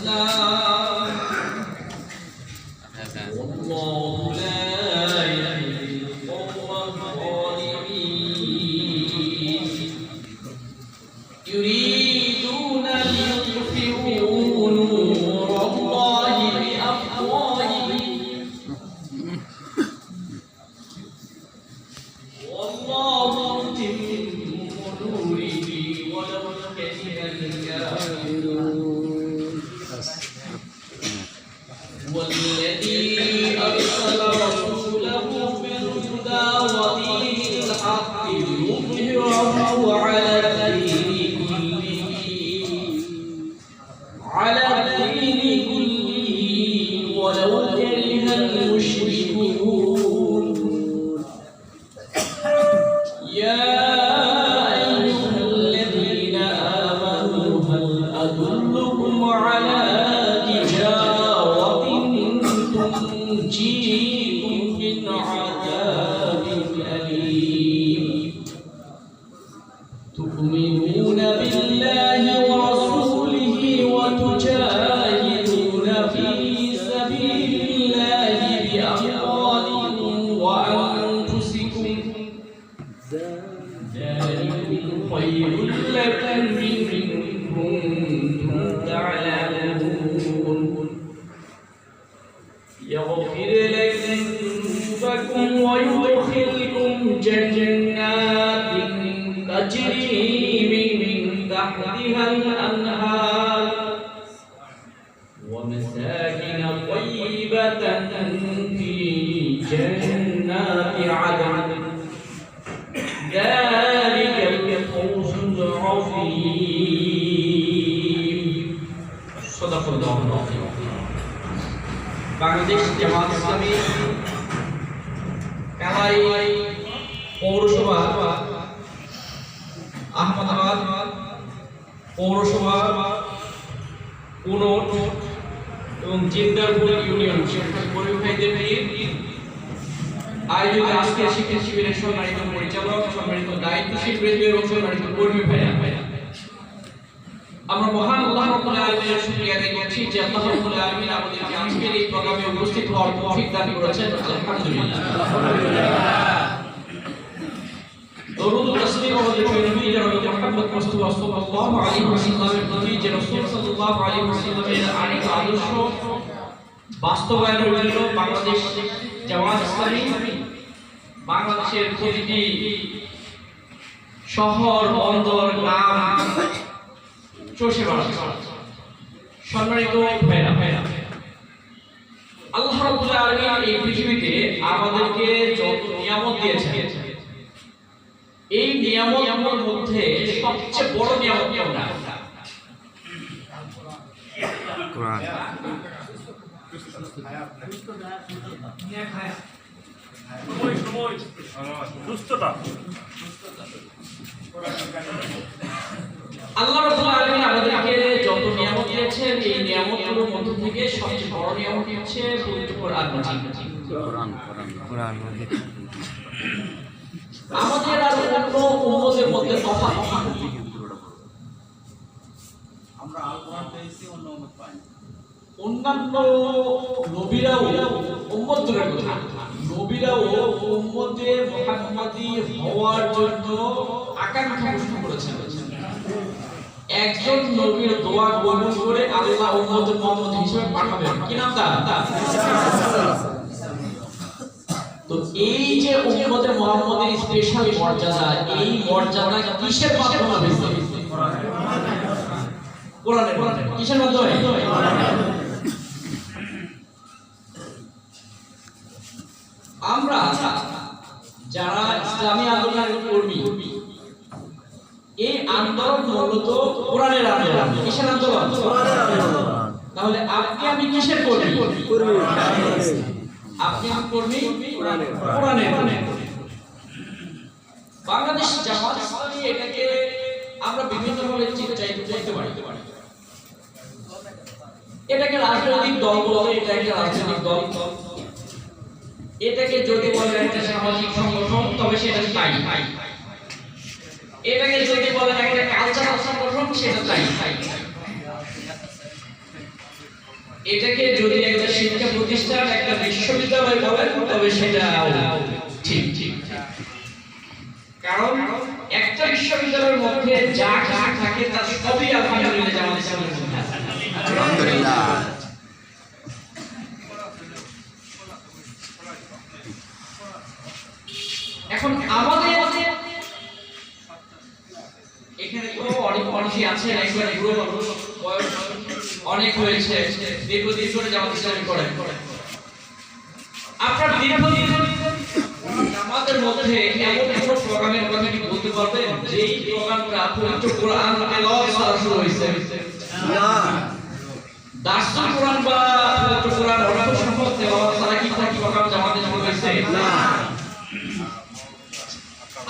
الإسلام والله لا الحق ليظهره على বাংলাদেশ পৌরসভা আহমদাবাদ পৌরসভা কোনট এবং জিন্দারপুর ইউনিয়ন ভাইদের নিয়ে আয়োজিত আজকের শিক্ষা শিবিরের সম্মানিত পরিচালক, সম্মানিত দায়িত্বশীল বৃন্দ এবং সম্মানিত কর্মী ভাইরা। আমরা মহান আল্লাহ রাব্বুল আলামিনের শুকরিয়া আদায় করছি যে আল্লাহ রাব্বুল আলামিন আমাদেরকে আজকের এই প্রোগ্রামে উপস্থিত হওয়ার তৌফিক দান করেছেন। আলহামদুলিল্লাহ। দরুদ ও তাসলিম নবী মুহাম্মদ মুস্তাফা সাল্লাল্লাহু আলাইহি ওয়াসাল্লামের প্রতি যে রাসূল সাল্লাল্লাহু আলাইহি ওয়াসাল্লামের আদর্শ বাংলাদেশ জামাত ইসলামী, বাংলাদেশের প্রতিটি শহর, বন্দর, গ্রাম চষে বেড়াচ্ছে সম্মানিত ভাইরা ভাইরা আল্লাহ রাব্বুল আলামিন এই পৃথিবীতে আমাদেরকে যত নিয়ামত দিয়েছেন এই নিয়ামতের মধ্যে সবচেয়ে বড় নিয়ামত কোনটা? কোরআন। সময় সময়। সুস্থতা। আল্লাহ রাব্বুল আলামিন আমাদেরকে যত নিয়ামত দিয়েছেন এই নিয়ামতগুলোর মধ্যে থেকে সবচেয়ে বড় নিয়ামত হচ্ছে পবিত্র কোরআন কোরআন কোরআন কোরআন আমাদের আর অন্য উম্মতের মধ্যে তফাৎ কি? আমরা আল কোরআন পেয়েছি অন্য উম্মত পাইনি। অন্যান্য নবীরাও উম্মত দূরের কথা। নবীরাও উম্মতে মুহাম্মাদি হওয়ার জন্য আকাঙ্ক্ষা পোষণ করেছেন। একজন নবীর দোয়া কবুল করে আল্লাহ উম্মতের মুহাম্মদ হিসেবে পাঠাবেন। কি নাম তার? তো এই যে উম্মতে মুহাম্মদের স্পেশাল মর্যাদা, এই মর্যাদা কিসের মাধ্যমে হয়েছে কোরআনের কোরআনের কিসের মাধ্যমে? আমরা যারা ইসলামী আন্দোলনের কর্মী এই আন্দোলন মূলত কোরআনের আন্দোলন। কিসের আন্দোলন? তাহলে আপনি আমি কিসের কর্মী? আপনি আমি কর্মী? কোরআনের। বাংলাদেশ জামাত এটাকে আমরা বিভিন্নভাবে চাইতে চাইতে পারি। এটাকে রাজনৈতিক দল বলে এটা একটা রাজনৈতিক দল। এটাকে যদি বলে একটা সামাজিক সংগঠন তবে সেটা তাই এটাকে যদি বলেন একটা কালচারাল সংগঠন সেটা তাই এটাকে যদি একটা শিক্ষা প্রতিষ্ঠান, একটা বিশ্ববিদ্যালয় বলেন, তবে সেটা ঠিক ঠিক কারণ একটা বিশ্ববিদ্যালয়ের মধ্যে যা যা থাকে তা সবই দীর্ঘদিন ধরে জামাত ইসলামী করেন। আপনার দীর্ঘদিন আমাদের মধ্যে এমন কোন প্রোগ্রামের কথা কি বলতে পারবেন? যেই প্রোগ্রামটা পবিত্র কোরআন তেলাওয়াত ছাড়া শুরু হয়েছে। দার্সুল কোরআন বা পবিত্র কোরআন অর্থ সম্পদ তেলাওয়াত ছাড়া কি কোনো প্রোগ্রাম জামাতে শুরু হয়েছে? না।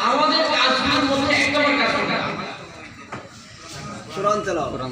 আমাদের কাজগুলোর মধ্যে একদমই কাজ করে না কোরআন তেলাও আপনার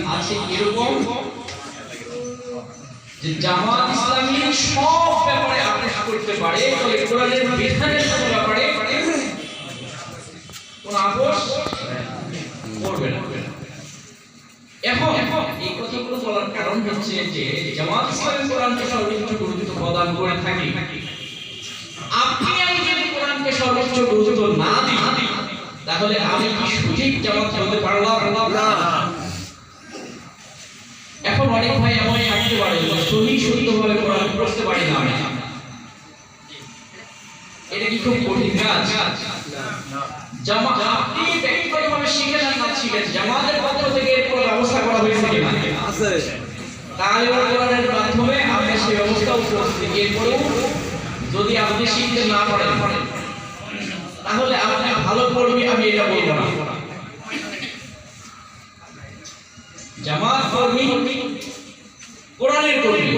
আছে এরকম যে জামাত ইসলামী সব ব্যাপারে আদেশ করতে পারে তবে কোরআনের বিধানের কোনো ব্যাপারে কোন আপোষ করবে না। এখন এই কথাগুলো বলার কারণ হচ্ছে যে জামাত ইসলামী কোরআনকে সর্বোচ্চ গুরুত্ব প্রদান করে থাকি। আপনি আমি যদি কোরআনকে সর্বোচ্চ গুরুত্ব না দিই, তাহলে আমি কি সঠিক জামাত হতে পারলাম? না। অনেক ভাই এমন থাকতে পারে সহি শুদ্ধভাবে কোরআন পড়তে পারি না। এটা কি খুব কঠিন কাজ? জামা আপনি ব্যক্তিগতভাবে শিখেন না শিখেন জামাতের পক্ষ থেকে এর কোনো ব্যবস্থা করা হয়েছে কিনা? আছে। তালিবান কোরআনের মাধ্যমে আপনি সেই ব্যবস্থা উপস্থিত এরপরেও যদি আপনি শিখতে না পারেন তাহলে আপনি ভালো কর্মী আমি এটা বলব না। জামাত কর্মী কোরআনের কর্মী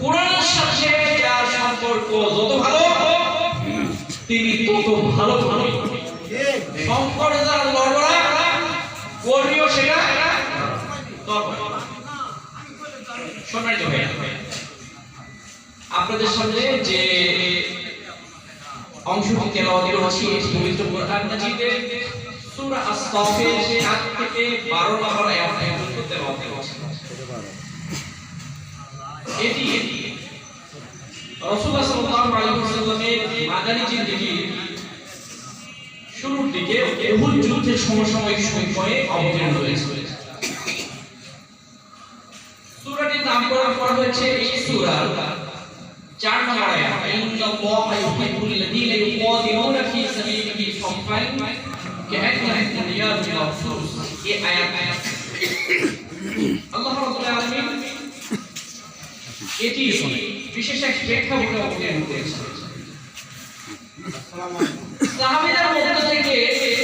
কোরআনের সাথে যার সম্পর্ক যত ভালো, তিনি তত ভালো ভালো। সম্পর্ক যার লড়বড়া কর্মীও সেটা। আপনাদের সামনে যে অংশটি তেলাওয়াত করেছি এটি পবিত্র কোরআন মাজিদের সূরা আস-সাফের 7 থেকে 12 নম্বর আয়াত পর্যন্ত তেলাওয়াত করেছি এটি রাসূলুল্লাহ সাল্লাল্লাহু আলাইহি ওয়াসাল্লামের মাদানী জিন্দেগির শুরুর দিকে উহুদ যুদ্ধের সমসাময়িক সময়ে অবতীর্ণ হয়েছে। সূরাটির নামকরণ করা হয়েছে এই সূরার চার নম্বর আয়াত। ইন্নাল্লাহা ইউহিব্বুল লাযীনা ইউকাতিলুনা ফী সাবিলিহি সাফফান কাআন্নাহুম বুনিয়ানুন মারসুস এই আয়াত আল্লাহ রাব্বুল আলামিন এটি বিশেষ এক প্রেক্ষাপটে থেকে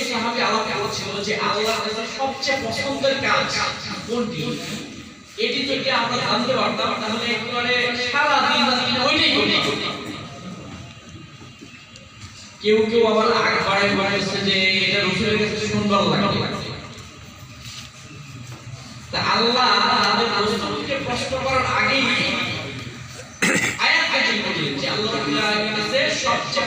সাহাবী আলাপ করছিল যে আল্লাহর কাছে সবচেয়ে পছন্দের কাজ কোনটি? এটি আমরা জানতে পারতাম? তাহলে একেবারে ওইটাই কেউ কেউ আবার আগ বাড়াই বাড়াইছে যে এটা রসুলের কাছে সুন্দর লাগে তা আল্লাহ তাদের রসুলকে প্রশ্ন করার আগেই আয়াত নাযিল করলেন যে আল্লাহ রাব্বুল আলামিনের কাছে সবচেয়ে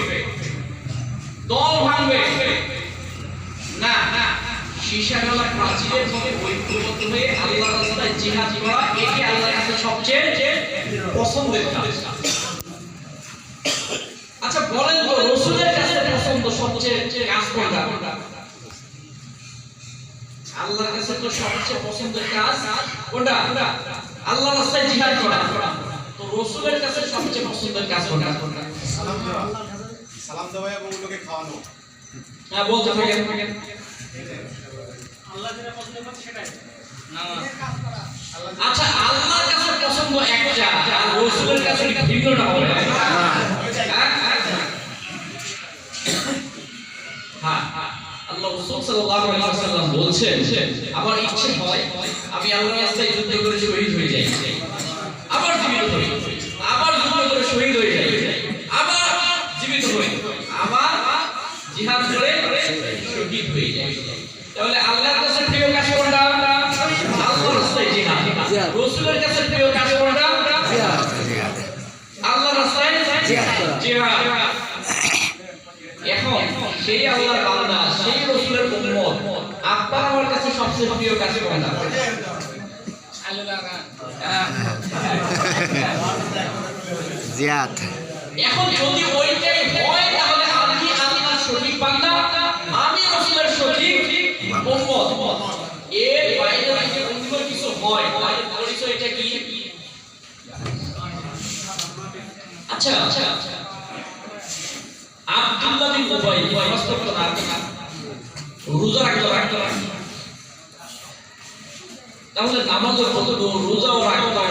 দল ভাঙবে। না না সীসাগলা প্রাচীরের মধ্যে ঐক্যবদ্ধ হয়ে আল্লাহ রাস্তায় জিহাদ করা এটি আল্লাহর কাছে সবচেয়ে যে পছন্দের কাজ? আচ্ছা বলেন তো, রসুলের কাছে পছন্দ সবচেয়ে কাজ কোনটা? আল্লাহর কাছে তো সবচেয়ে পছন্দের কাজ কোনটা? আল্লাহর রাস্তায় জিহাদ করা। তো রসুলের কাছে সবচেয়ে পছন্দের কাজ কোনটা? সালাম দেওয়া এবং লোকে খাওয়ানো। হ্যাঁ বলতে থাকেন আচ্ছা আল্লাহর কাছে পছন্দ একটা আর রসুলের কাছে ভিন্নটা হবে হ্যাঁ হ্যাঁ আল্লাহ রাসূল সাল্লাল্লাহু আলাইহি ওয়াসাল্লাম বলছেন আমার ইচ্ছে হয় আমি আল্লাহর রাস্তায় যুদ্ধ করে শহীদ হয়ে যাই আবার জীবিত হই আবার যুদ্ধ করে শহীদ হয়ে যাই আবার জীবিত হই আবার জিহাদ করে শহীদ হয়ে যাই তাহলে আল্লাহর কাছে প্রিয় কাজ কোনটা আল্লাহর রাস্তায় জিহাদ রাসূলের কাছে প্রিয় কাজ কোনটা আল্লাহর রাস্তায় জিহাদ এখন সেই আল্লাহর বান্দা সেই রসুলের উম্মত আপনার আমার কাছে সবচেয়ে প্রিয় কাজ কোনটা জিয়াদ। এখন যদি ওইটাই হয় তাহলে আমি আল্লাহর সঠিক বান্দা আমি রসুলের সঠিক উম্মত। এর বাইরে যদি অন্য কিছু হয়? তাহলে পরিচয়টা কি? আচ্ছা আচ্ছা। আব্দুল্লাহ বিন উবাই বাস্তব না। রোজা রাখতো রাখতো তাহলে নামাজও পড়তো রোজাও রাখতো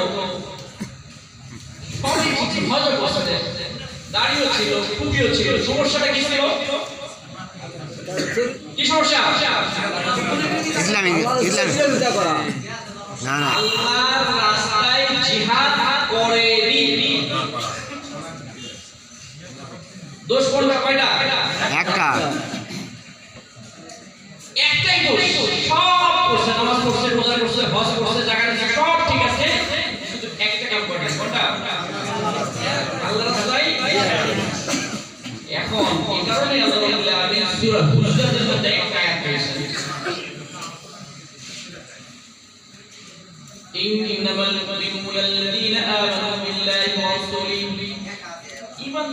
সবই করছে দাড়িও ছিল টুপিও ছিল। সমস্যাটা কি ছিল? কি সমস্যা? ইসলামিক ইসলামিক না না। আল্লাহর রাস্তায় জিহাদ করেনি। দোষ কোনটা কয়টা? একটা।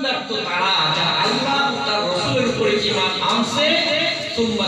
ইমানদার তো তারা যারা আল্লাহ তার রসুলের উপরে ঈমান আনছে সুম্মা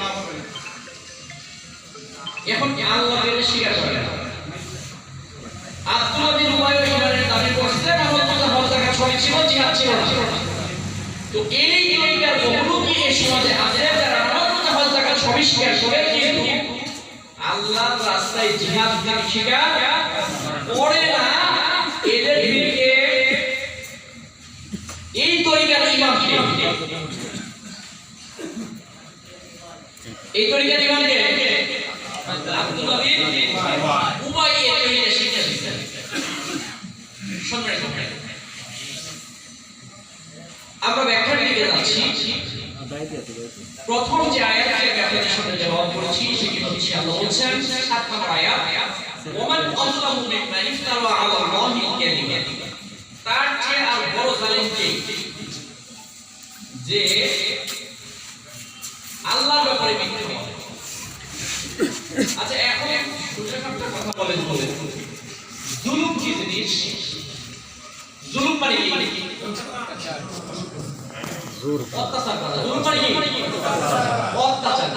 এখন আল্লাহকে এটা স্বীকার করে? না আব্দুল্লাহ ইমানের দাবি জিহাদ ছিল না। তো এই দুইটার বহুরূপী এই সমাজে আছে, যারা স্বীকার করে, কিন্তু আল্লাহর রাস্তায় জিহাদ স্বীকার করে না, এদের দিকে এই তরিকার ইমামকে এই তরিকার দিতেন আমরা ব্যাখ্যার দিকে যাচ্ছি প্রথম যে আয়াতের ব্যাখ্যার সাথে জবাব করেছি, সেটি হচ্ছে আল্লাহ বলছেন, সাত নম্বর আয়াত, ওমান আযলামু মিম্মান ইফতারা আলা আল্লাহি কাযিবা তার চেয়ে আর বড় জালিম কে? যে আল্লাহর ব্যাপারে বলেন বলেন জুলুম কি জিনিস জুলুম মানে কি? অত্যাচার করা। জুলুম মানে কি? অত্যাচার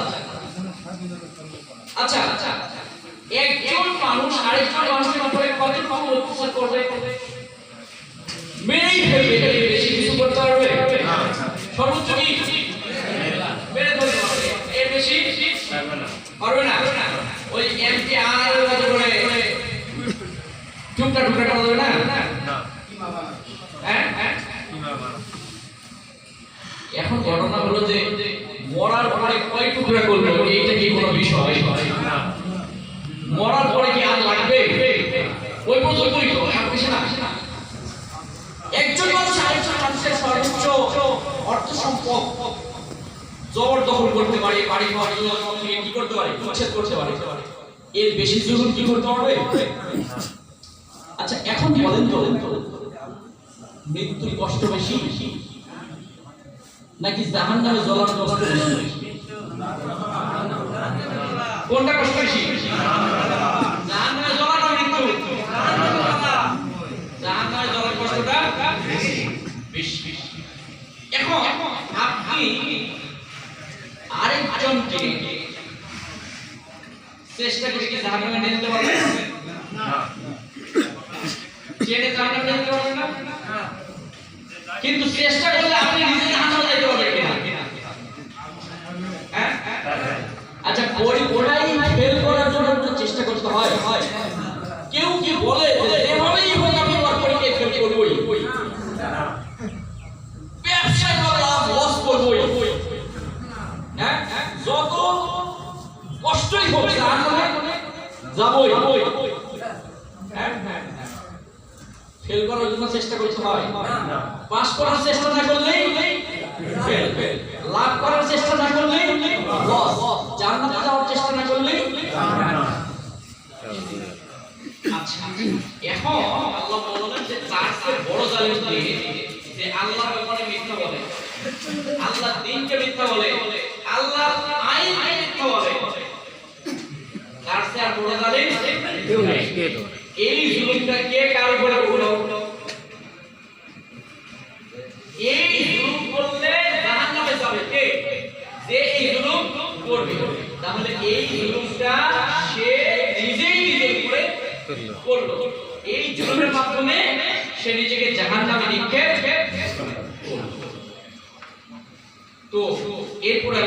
আচ্ছা আচ্ছা একজন মানুষ আরেকজন মানুষের উপরে কতটুকু অত্যাচার করবে? মেরেই ফেলবে এর বেশি কিছু করতে পারবে সর্বোচ্চ কি মেরে ধরতে পারবে এর বেশি পারবে না পারবে না ওই এমপি টুকরা টুকরা করা যাবে না না হ্যাঁ হ্যাঁ কিমা মারা এখন ঘটনা হলো যে মরার পরে কয় টুকরা করল এইটা কি কোনো বিষয় না মরার পরে কি আর লাগবে ওই পর্যন্তই তো আর কিছু না একজন মানুষ আরেকজন মানুষের সর্বোচ্চ অর্থ সম্পদ জবরদখল করতে পারে বাড়ি ঘর এগুলো সব থেকে কি করতে পারে উচ্ছেদ করতে পারে এর বেশি জুলুম কি করতে পারবে? আচ্ছা এখন বলেন তো, মৃত্যুর কষ্ট বেশি নাকি জাহান নামে জ্বলার কষ্ট বেশি? কোনটা কষ্ট বেশি? বেশি। এখন আপনি আরেকজনকে চেষ্টা করে কি জাহান্নামে নিয়ে যেতে পারবে? না। চেনে জাহান্নামে নিয়ে যেতে পারবে না? কিন্তু চেষ্টা করলে আপনি নিজে জাহান্নামে যেতে পারবেন হ্যাঁ? আচ্ছা পড়ি পড়াই ফেল করার জন্য চেষ্টা করতে হয় হয়। কেউ কি বলে যাবই। হ্যাঁ ফেল করার জন্য চেষ্টা করতে হয়। পাস করার চেষ্টা না করলেই ফেল লাভ করার চেষ্টা না করলেই লস জান্নাতে যাওয়ার চেষ্টা না করলেই আচ্ছা এখন আল্লাহ বললেন যে তার বড় জালিম যে আল্লাহর ব্যাপারে মিথ্যা বলে। আল্লাহ দিনকে মিথ্যা বলে। আল্লাহ আইনকে মিথ্যা বলে তার চেয়ে আর বড় জালিম কেউ কার নিজেই উপরে করল এই জুলুমের মাধ্যমে সে নিজেকে জাহান্নামে নিক্ষেপ করল। তো এরপরে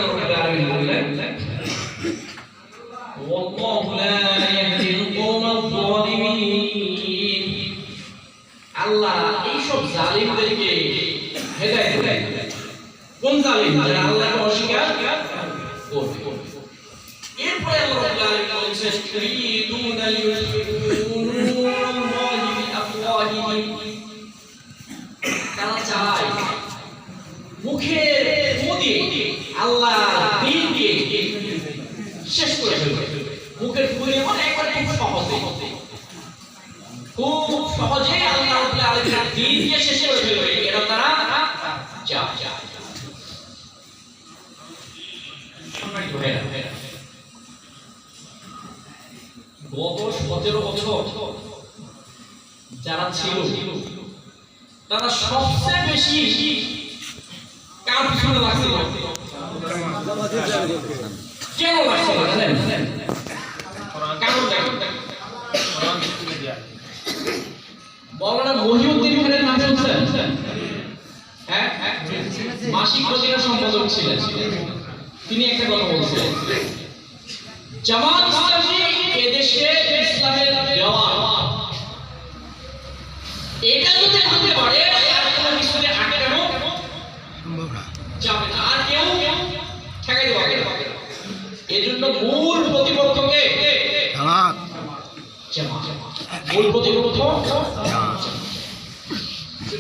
সম্মানিত ভাইরা, গত সতেরো বছর যারা ছিল তারা সবচেয়ে বেশি কার লাগছিল? কেন লাগছিল? হ্যাঁ? মাসিক পত্রিকার সম্পাদক ছিলেন। তিনি একটা কথা বলছেন। জামাত ইসলামী এদেশে ইসলামের এটা হতে পারে এজন্য মূল প্রতিপক্ষকে মূল প্রতিপক্ষ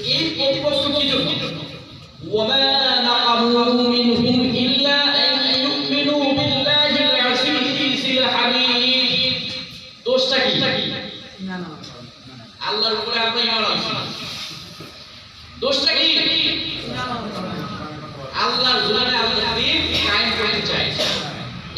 এই প্রতিপক্ষ কি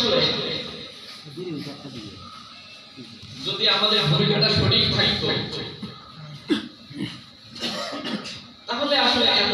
আমরা যদি একাত্তর সালে যদি আমাদের ভূমিকাটা সঠিক থাকত তাহলে আসলে এত